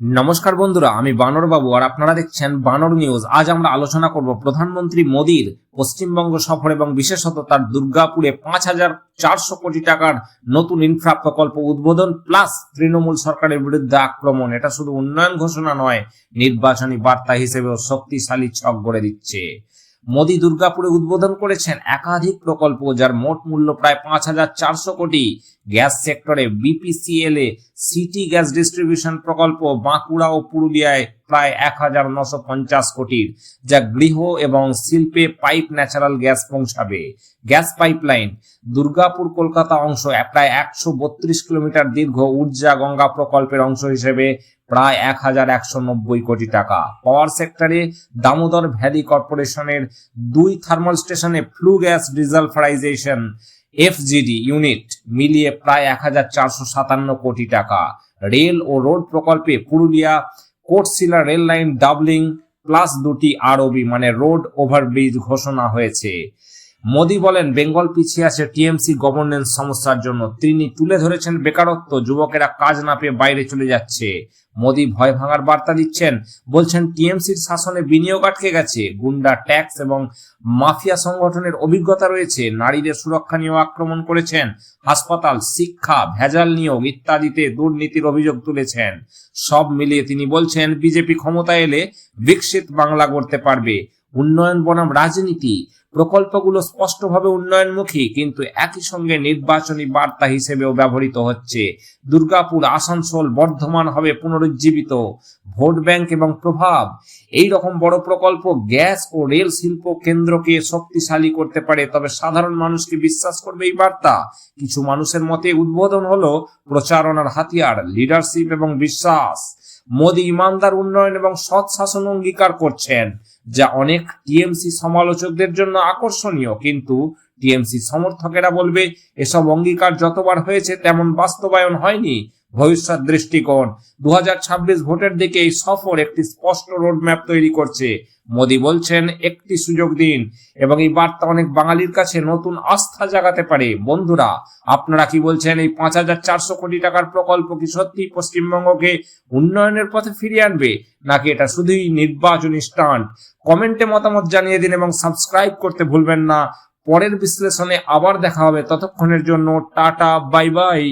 নমস্কার বন্ধুরা, আমি বানর বাবু আর আপনারা দেখছেন বানর নিউজ। আজ আমরা আলোচনা করব প্রধানমন্ত্রী মোদীর পশ্চিমবঙ্গ সফর এবং বিশেষত তার দুর্গাপুরে পাঁচ হাজার চারশো কোটি টাকার নতুন ইনফ্রা প্রকল্প উদ্বোধন প্লাস তৃণমূল সরকারের বিরুদ্ধে আক্রমণ। এটা শুধু উন্নয়ন ঘোষণা নয়, নির্বাচনী বার্তা হিসেবেও শক্তিশালী ছক গড়ে দিচ্ছে। মোদী দুর্গাপুরে উদ্বোধন করেছেন একাধিক প্রকল্প যার মোট মূল্য প্রায় পাঁচ হাজার চারশো কোটি। গ্যাস সেক্টরে বিপিসিএল এ সিটি গ্যাস ডিস্ট্রিবিউশন প্রকল্প বাঁকুড়া ও পুরুলিয়ায় প্রায় এক হাজার নশো পঞ্চাশ কোটির, যা গৃহ এবং শিল্পে পাইপ ন্যাচারাল গ্যাস পৌঁছাবে। গ্যাস পাইপলাইন, দুর্গাপুর কলকাতা অংশ প্রায় একশো বত্রিশ কিলোমিটার দীর্ঘ ঊর্জা গঙ্গা প্রকল্পের অংশ হিসেবে প্রায় এক হাজার একশো নব্বই কোটি টাকা। পাওয়ার সেক্টরে দামোদর ভ্যালি কর্পোরেশনের দুই থার্মাল স্টেশনে flue gas desulphurisation FGD unit মিলিয়ে প্রায় এক হাজার চারশো সাতান্ন কোটি টাকা। রেল ও রোড প্রকল্পে Purulia, Kotshila rail line, doubling, plus দুটি আরবি মানে রোড ওভারব্রিজ ঘোষণা হয়েছে। মোদী বলেন, বেঙ্গল পিছিয়ে আছে টিএমসি গভর্নেন্স সমস্যার জন্য। তিনি তুলে ধরেছেন বেকারত্ব, যুবকেরা কাজ না পেয়ে বাইরে চলে যাচ্ছে। মোদী ভয় ভাঙার বার্তা দিচ্ছেন। বলছেন, টিএমসির শাসনে বিনিয়োগ আটকে গেছে। গুন্ডা ট্যাক্স এবং মাফিয়া সংগঠনের অভিজ্ঞতা রয়েছে। নারীদের সুরক্ষা নিয়েও আক্রমণ করেছেন। হাসপাতাল, শিক্ষা, ভেজাল নিয়োগ ইত্যাদিতে দুর্নীতির অভিযোগ তুলেছেন। সব মিলিয়ে তিনি বলছেন, বিজেপি ক্ষমতা এলে বিকশিত বাংলা গড়তে পারবে। উন্নয়ন বনাম রাজনীতি। প্রকল্পগুলো স্পষ্টভাবে উন্নয়নমুখী, কিন্তু একই সঙ্গে নির্বাচনী বার্তা হিসেবেও ব্যবহৃত হচ্ছে। দুর্গাপুর, আসানসোল বর্ধমান হবে পুনরুজ্জীবিত। ভোট ব্যাংক এবং প্রভাব। এই রকম বড় প্রকল্প গ্যাস ও রেল শিল্প কেন্দ্রকে শক্তিশালী করতে পারে, তবে সাধারণ মানুষকে বিশ্বাস করবে এই বার্তা। কিছু মানুষের মতে উদ্বোধন হলো প্রচারণার হাতিয়ার লিডারশিপ এবং বিশ্বাস। মোদী ইমানদার উন্নয়ন এবং সৎ শাসন অঙ্গীকার করছেন, যা অনেক টিএমসি সমালোচকদের জন্য আকর্ষণীয়। কিন্তু টিএমসি সমর্থকেরা বলবে, এসব অঙ্গীকার যতবার হয়েছে তেমন বাস্তবায়ন হয়নি। ভবিষ্যৎ দৃষ্টিকোণ। দু হাজার ছাব্বিশ ভোটের দিকে এই সফর একটি স্পষ্ট রোডম্যাপ তৈরি করছে। মোদী বলছেন, একটি সুযোগ দিন। এবং এই বার্তা অনেক বাঙালির কাছে নতুন আস্থা জাগাতে পারে। বন্ধুরা, আপনারা কি বলছেন, এই পাঁচ হাজার চারশো কোটি টাকার প্রকল্প কি সত্যি পশ্চিমবঙ্গকে উন্নয়নের পথে ফিরিয়ে আনবে? নাকি এটা শুধুই নির্বাচনী স্টান্ট কমেন্টে মতামত জানিয়ে দিন এবং সাবস্ক্রাইব করতে ভুলবেন না। পরের বিশ্লেষণে আবার দেখা হবে। ততক্ষণের জন্য টাটা বাই বাই